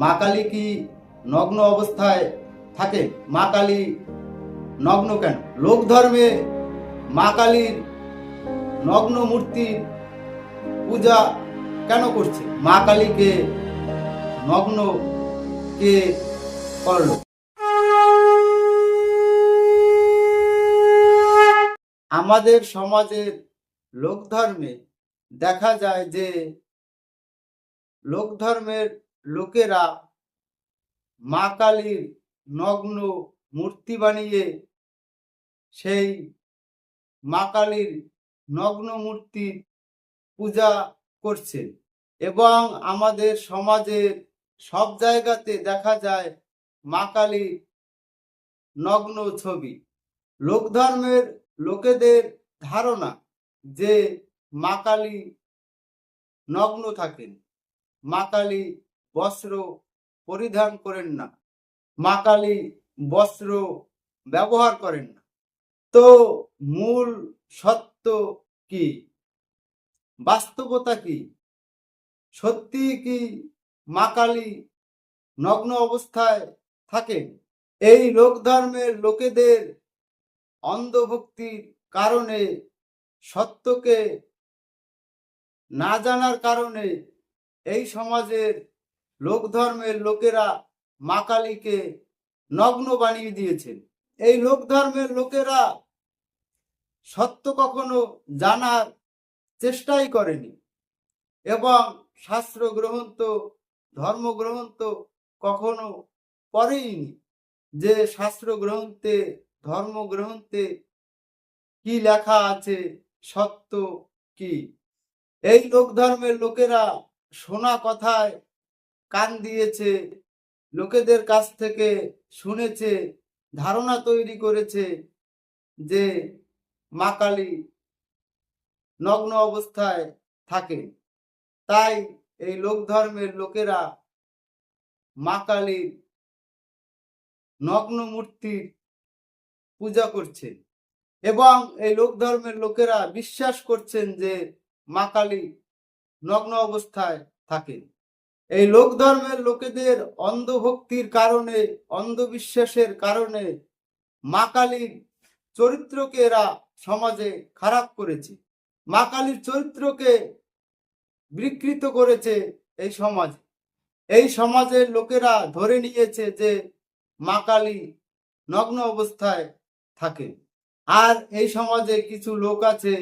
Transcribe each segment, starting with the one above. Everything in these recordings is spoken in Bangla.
মা কালী কি নগ্ন অবস্থায় থাকে? মা কালী নগ্ন কেন? লোক ধর্মে মা কালীর নগ্ন মূর্তি পূজা কেন করছে? মা কালীকে নগ্ন কে করল? আমাদের সমাজের লোক ধর্মে দেখা যায় যে লোক ধর্মের লোকেরা মা কালীর নগ্ন মূর্তি বানিয়ে সেই মা কালীর নগ্ন মূর্তির পূজা করছে এবং আমাদের সমাজের সব জায়গাতে দেখা যায় মা কালীর নগ্ন ছবি। লোক ধর্মের লোকেদের ধারণা যে মা কালী নগ্ন থাকেন। মা কালী বস্ত্র পরিধান করেন না। মা কালী বস্ত্র ব্যবহার করেন না। তো মূল সত্য কি? বাস্তবতা কি? সত্যি কি মা কালী নগ্ন অবস্থায় থাকেন? এই লোক ধর্মের লোকেদের অন্ধভক্তির কারণে, সত্যকে না জানার কারণে এই সমাজের লোক ধর্মের লোকেরা মা কালীকে নগ্ন বানিয়ে দিয়েছেন। এই লোক ধর্মের লোকেরা সত্য কখনো জানার চেষ্টাই করেনি এবং শাস্ত্র গ্রহণ তো ধর্ম গ্রহণ তো কখনো করেইনি যে শাস্ত্র গ্রহণতে ধর্ম গ্রহণতে কি লেখা আছে, সত্য কি। এই লোক ধর্মের লোকেরা শোনা কথায় কান দিয়েছে, লোকেদের কাছ থেকে শুনেছে, ধারণা তৈরি করেছে যে মা কালী নগ্ন অবস্থায় থাকে তাই এই লোক ধর্মের লোকেরা মা কালীর নগ্ন মূর্তির পূজা করছে এবং এই লোক ধর্মের লোকেরা বিশ্বাস করছেন যে মা কালী নগ্ন অবস্থায় থাকেন। এই লোক ধর্মের লোকেদের অন্ধভক্তির কারণে, অন্ধবিশ্বাসের কারণে মা কালীর চরিত্রকে এরা সমাজে খারাপ করেছে। মা কালীর চরিত্রকে বিকৃত করেছে এই সমাজ। এই সমাজের লোকেরা ধরে নিয়েছে যে মা কালী নগ্ন অবস্থায় থাকে। আর এই সমাজে কিছু লোক আছে,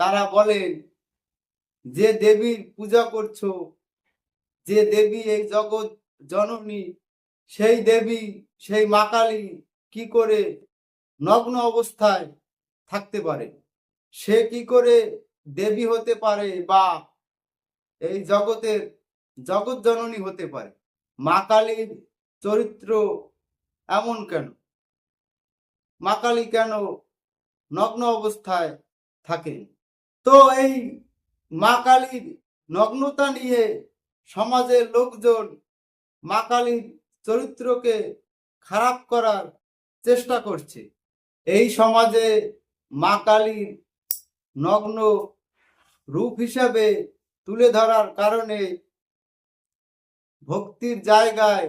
তারা বলেন, যে দেবীর পূজা করছ যে দেবী এই জগৎ জননী, সেই দেবী, সেই মা কালী কি করে নগ্ন অবস্থায় থাকতে পারে? সে কি করে দেবী হতে পারে বা এই জগতের জগৎ জননী হতে পারে? মা কালীর চরিত্র এমন কেন? মা কালী কেন নগ্ন অবস্থায় থাকেন? তো এই মা কালীর নগ্নতা নিয়ে সমাজের লোকজন মা কালীর চরিত্রকে খারাপ করার চেষ্টা করছে। এই সমাজে মা কালীর নগ্ন রূপ হিসাবে তুলে ধরার কারণে ভক্তির জায়গায়,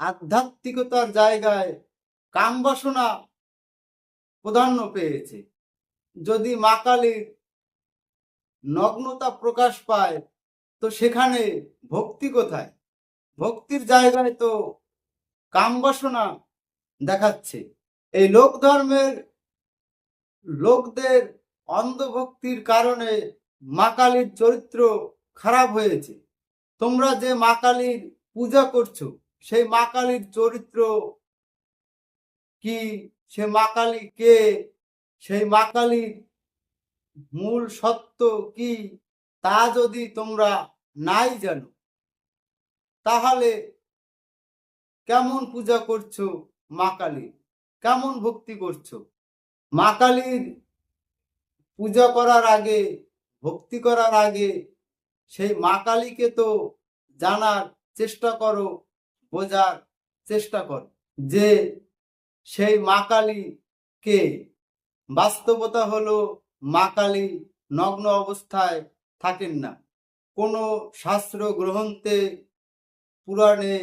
আধ্যাত্মিকতার জায়গায় কাম বাসনা প্রাধান্য পেয়েছে। যদি মা কালীর নগ্নতা প্রকাশ পায় তো সেখানে ভক্তি কোথায়? ভক্তির জায়গায় তো কাম বাসনা দেখাচ্ছে। এই লোক ধর্মের লোকদের অন্ধভক্তির কারণে মা কালীর চরিত্র খারাপ হয়েছে। তোমরা যে মা কালীর পূজা করছ, সেই মা কালীর চরিত্র কি? সে মা কালী কে? সেই মা কালীর মূল সত্য কি? তা যদি তোমরা নাই জানো, তাহলে কেমন পূজা করছ মা কালীর? কেমন ভক্তি করছ? মা কালীর পূজা করার আগে, ভক্তি করার আগে সেই মা কালীকে তো জানার চেষ্টা করো, বোঝার চেষ্টা করো যে সেই মা কালী কে বাস্তবতা হলো মা কালী নগ্ন অবস্থায় থাকেন না। কোনো শাস্ত্র গ্রহণতে পুরাণে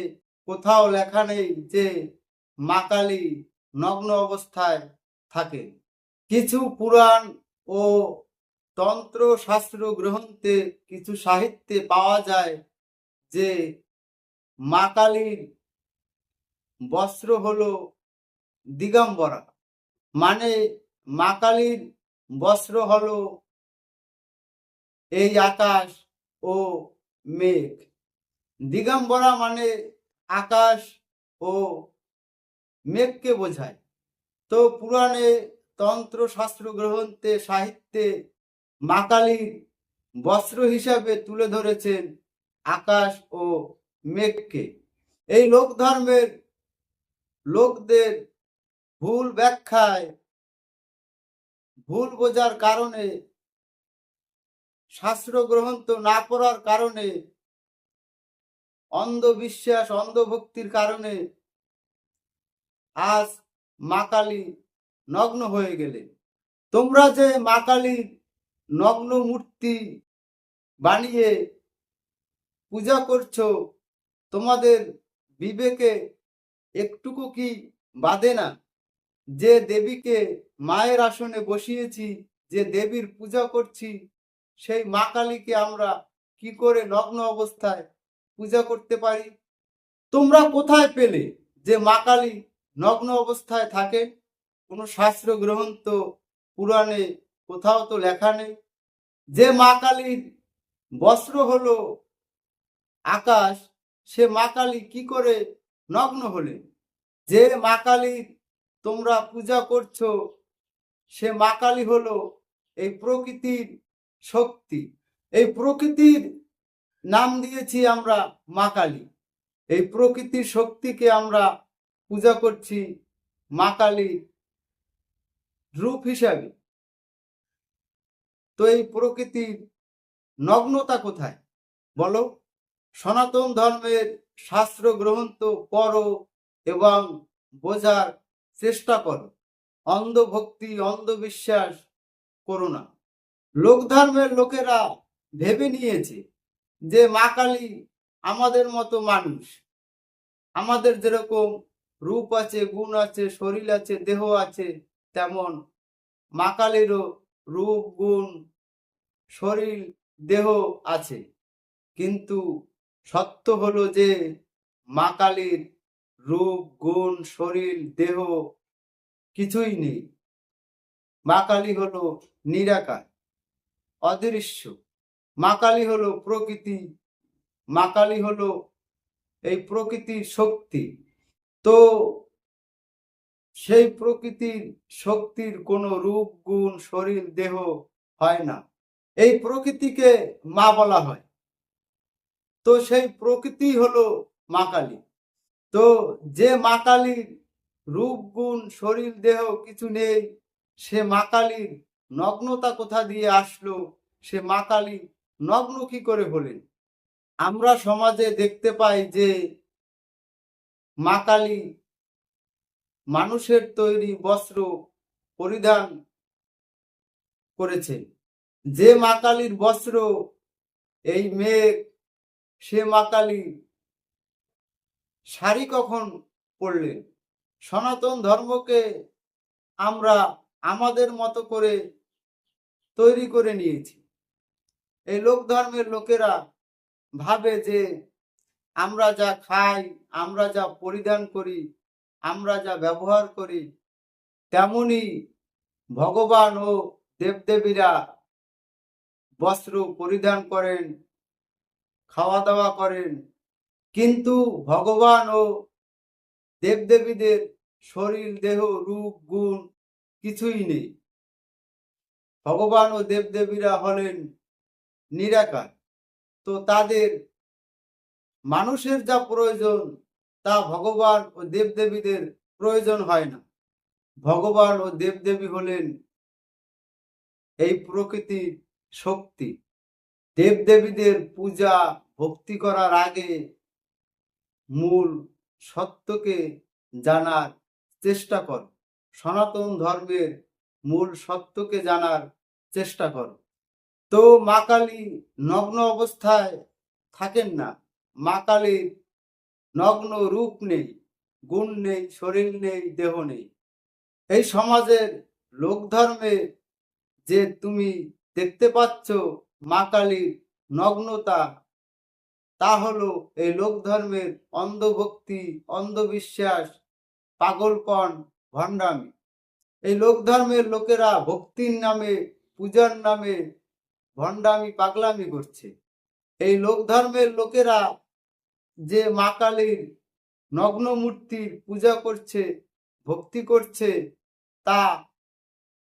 কোথাও লেখা নেই যে মা কালী নগ্ন অবস্থায় থাকে কিছু পুরাণ ও তন্ত্র শাস্ত্র গ্রন্থে কিছু সাহিত্যে পাওয়া যায় যে মা কালীর বস্ত্র হলো দিগম্বরা। মানে মা কালীর বস্ত্র হলো এই আকাশ ও মেঘ। দিগম্বরা মানে আকাশ ও মেঘকে বোঝায়। তো পুরাণে তন্ত্র শাস্ত্র গ্রন্থে সাহিত্যে মা কালীর বস্ত্র হিসাবে তুলে ধরেছেন আকাশ ও মেঘকে। এই লোক ধর্মের লোকদের ভুল ব্যাখ্যায় ভুল বোঝার কারণে শাস্ত্র গ্রন্থ না করার কারণে, অন্ধবিশ্বাস, অন্ধভক্তির কারণে আজ মা কালী নগ্ন হয়ে গেলেন তোমরা যে মা কালীর নগ্ন মূর্তি বানিয়ে পূজা করছ, তোমাদের বিবেকে একটুকু কি বাদে না? যে দেবীকে মায়ের আসনে বসিয়েছি, যে দেবীর পূজা করছি সেই মা কালীকে আমরা কি করে নগ্ন অবস্থায় পূজা করতে পারি? তোমরা কোথায় পেলে যে মা কালী নগ্ন অবস্থায় থাকে? কোনো শাস্ত্র গ্রন্থ, পুরাণে কোথাও তো লেখা নেই। যে মা কালীর বস্ত্র হলো আকাশ, সে মা কালী কি করে নগ্ন হলে? যে মা কালীর তোমরা পূজা করছ, সে মা কালী হলো এই প্রকৃতির শক্তি। এই প্রকৃতির নাম দিয়েছি আমরা মা কালী। এই প্রকৃতির শক্তিকে আমরা পূজা করছি মা কালীর রূপ হিসাবে। তো এই প্রকৃতির নগ্নতা কোথায়? বলো। সনাতন ধর্মের শাস্ত্র গ্রন্থ করো এবং বোঝার চেষ্টা করো। অন্ধভক্তি, অন্ধবিশ্বাস করো না। লোক ধর্মের লোকেরা ভেবে নিয়েছে যে মা কালী আমাদের মতো মানুষ। আমাদের যেরকম রূপ আছে, গুণ আছে, শরীর আছে, দেহ আছে, তেমন মা কালীরও রূপ, গুণ, শরীর, দেহ আছে। কিন্তু সত্য হলো যে মা কালীর রূপ, গুণ, শরীর, দেহ কিছুই নেই। মা কালী হলো নিরাকার। অদৃশ্য। মা কালী হলো প্রকৃতি, মা কালী হলো এই প্রকৃতির শক্তি। তো সেই প্রকৃতির শক্তির কোনো রূপ, গুণ, শরীর, দেহ হয় না। এই প্রকৃতিকে মা বলা হয়। তো সেই প্রকৃতি হলো মা কালী। তো যে মা কালীর রূপ, গুণ, শরীর, দেহ কিছু নেই, সে মা কালীর নগ্নতা কোথা দিয়ে আসলো? সে মা কালী নগ্ন কি করে হলেন? আমরা সমাজে দেখতে পাই যে মা কালী মানুষের তৈরি বস্ত্র পরিধান করেছেন। যে মা কালীর বস্ত্র এই মেঘ সে মা কালী শাড়ি কখন পরলেন? সনাতন ধর্মকে আমরা আমাদের মতো করে তৈরি করে নিয়েছি। এই লোক ধর্মের লোকেরা ভাবে যে আমরা যা খাই, আমরা যা পরিধান করি, আমরা যা ব্যবহার করি, তেমনি ভগবান ও দেবদেবীরা বস্ত্র পরিধান করেন খাওয়া দাওয়া করেন, কিন্তু ভগবান ও দেবদেবীদের শরীর, দেহ, রূপ, গুণ কিছুই নেই। ভগবান ও দেবদেবীরা হলেন নিরাকার। তো তাদের মানুষের যা প্রয়োজন, তা ভগবান ও দেবদেবীদের প্রয়োজন হয় না। ভগবান ও দেবদেবী হলেন এই প্রকৃতির শক্তি। দেবদেবীদের পূজা, ভক্তি করার আগে মূল সত্যকে জানার চেষ্টা কর। সনাতন ধর্মের মূল সত্যকে জানার চেষ্টা করো। তো মা কালী নগ্ন অবস্থায় থাকেন না। মা কালীর নগ্ন রূপ নেই, গুণ নেই, শরীর নেই, দেহ নেই। এই সমাজের লোকধর্মে যে তুমি দেখতে পাচ্ছ মা কালীর নগ্নতা, তা হলো এই লোকধর্মের অন্ধভক্তি, অন্ধবিশ্বাস পাগলপন ভণ্ডামি। এই লোকধর্মের লোকেরা ভক্তির নামে, পূজার নামে ভণ্ডামি, পাগলামি করছে। এই লোকধর্মের লোকেরা যে মা কালীর নগ্ন মূর্তির পূজা করছে, ভক্তি করছে, তা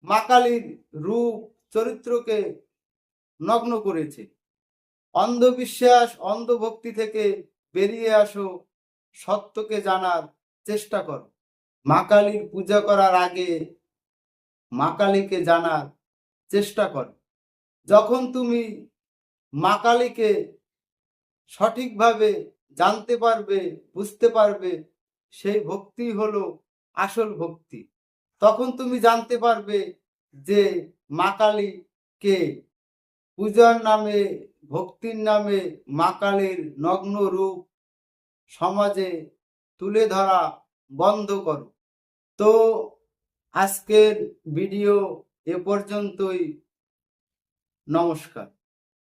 মা কালীর রূপ, চরিত্রকে নগ্ন করেছে। অন্ধবিশ্বাস, অন্ধভক্তি থেকে বেরিয়ে আসো, সত্যকে জানার চেষ্টা করো। মা কালীর পূজা করার আগে মা কালীকে জানার চেষ্টা করো। যখন তুমি মা কালীকে সঠিকভাবে জানতে পারবে, বুঝতে পারবে, সেই ভক্তি হলো আসল ভক্তি। তখন তুমি জানতে পারবে যে মা কালী কে পূজার নামে, ভক্তির নামে মা কালীর নগ্ন রূপ সমাজে তুলে ধরা বন্ধ করো। তো আজকের ভিডিও এ পর্যন্তই। নমস্কার।